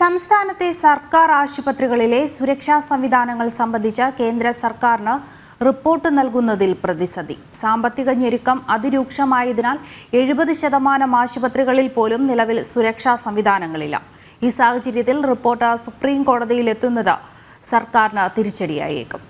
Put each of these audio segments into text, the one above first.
സംസ്ഥാനത്തെ സർക്കാർ ആശുപത്രികളിലെ സുരക്ഷാ സംവിധാനങ്ങൾ സംബന്ധിച്ച കേന്ദ്ര സർക്കാരിന് റിപ്പോർട്ട് നൽകുന്നതിൽ പ്രതിസന്ധി. സാമ്പത്തിക ഞെരുക്കം അതിരൂക്ഷമായതിനാൽ എഴുപത് ശതമാനം ആശുപത്രികളിൽ പോലും നിലവിൽ സുരക്ഷാ സംവിധാനങ്ങളില്ല. ഈ സാഹചര്യത്തിൽ റിപ്പോർട്ട് സുപ്രീം കോടതിയിൽ എത്തുന്നത് സർക്കാരിന് തിരിച്ചടിയായേക്കും.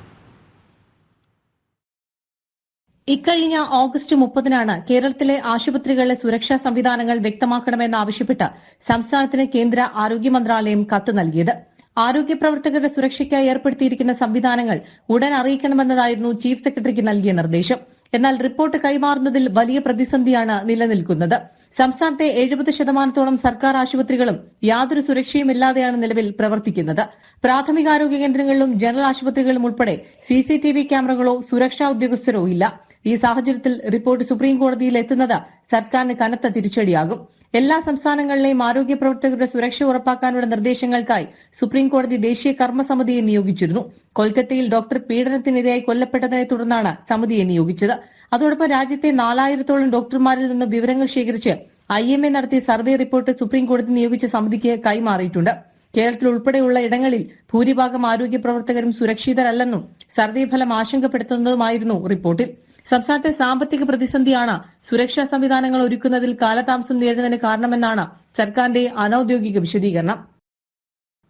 ഇക്കഴിഞ്ഞ ഓഗസ്റ്റ് മുപ്പതിനാണ് കേരളത്തിലെ ആശുപത്രികളിലെ സുരക്ഷാ സംവിധാനങ്ങൾ വ്യക്തമാക്കണമെന്നാവശ്യപ്പെട്ട് സംസ്ഥാനത്തിന് കേന്ദ്ര ആരോഗ്യ മന്ത്രാലയം കത്ത് നൽകിയത്. ആരോഗ്യ പ്രവർത്തകരുടെ സുരക്ഷയ്ക്കായി ഏർപ്പെടുത്തിയിരിക്കുന്ന സംവിധാനങ്ങൾ ഉടൻ അറിയിക്കണമെന്നതായിരുന്നു ചീഫ് സെക്രട്ടറിക്ക് നൽകിയ നിർദ്ദേശം. എന്നാൽ റിപ്പോർട്ട് കൈമാറുന്നതിൽ വലിയ പ്രതിസന്ധിയാണ് നിലനിൽക്കുന്നത്. സംസ്ഥാനത്തെ എഴുപത് ശതമാനത്തോളം സർക്കാർ ആശുപത്രികളും യാതൊരു സുരക്ഷയുമില്ലാതെയാണ് നിലവിൽ പ്രവർത്തിക്കുന്നത്. പ്രാഥമികാരോഗ്യ കേന്ദ്രങ്ങളിലും ജനറൽ ആശുപത്രികളിലും ഉൾപ്പെടെ സി സി ടി വി ക്യാമറകളോ സുരക്ഷാ ഉദ്യോഗസ്ഥരോ ഇല്ല. ഈ സാഹചര്യത്തിൽ റിപ്പോർട്ട് സുപ്രീം കോടതിയിൽ എത്തുന്നത് സർക്കാരിന് കനത്ത തിരിച്ചടിയാകും. എല്ലാ സംസ്ഥാനങ്ങളിലെയും ആരോഗ്യ പ്രവർത്തകരുടെ സുരക്ഷ ഉറപ്പാക്കാനുള്ള നിർദ്ദേശങ്ങൾക്കായി സുപ്രീം കോടതി ദേശീയ കർമ്മസമിതിയെ നിയോഗിച്ചിരുന്നു. കൊൽക്കത്തയിൽ ഡോക്ടർ പീഡനത്തിനിരയായി കൊല്ലപ്പെട്ടതിനെ തുടർന്നാണ് സമിതിയെ നിയോഗിച്ചത്. അതോടൊപ്പം രാജ്യത്തെ നാലായിരത്തോളം ഡോക്ടർമാരിൽ നിന്ന് വിവരങ്ങൾ ശേഖരിച്ച് ഐ എം എ നടത്തിയ സർവേ റിപ്പോർട്ട് സുപ്രീം കോടതി നിയോഗിച്ച സമിതിക്ക് കൈമാറിയിട്ടുണ്ട്. കേരളത്തിൽ ഉൾപ്പെടെയുള്ള ഇടങ്ങളിൽ ഭൂരിഭാഗം ആരോഗ്യ പ്രവർത്തകരും സുരക്ഷിതരല്ലെന്നും സർവേ ഫലം ആശങ്കപ്പെടുത്തുന്നതുമായിരുന്നു റിപ്പോർട്ടിൽ. സംസ്ഥാനത്തെ സാമ്പത്തിക പ്രതിസന്ധിയാണ് സുരക്ഷാ സംവിധാനങ്ങൾ ഒരുക്കുന്നതിൽ കാലതാമസം നേരിടുന്നതിന് കാരണമെന്നാണ് സർക്കാരിന്റെ അനൌദ്യോഗിക വിശദീകരണം.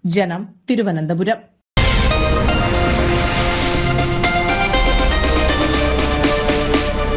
ജനം തിരുവനന്തപുരം.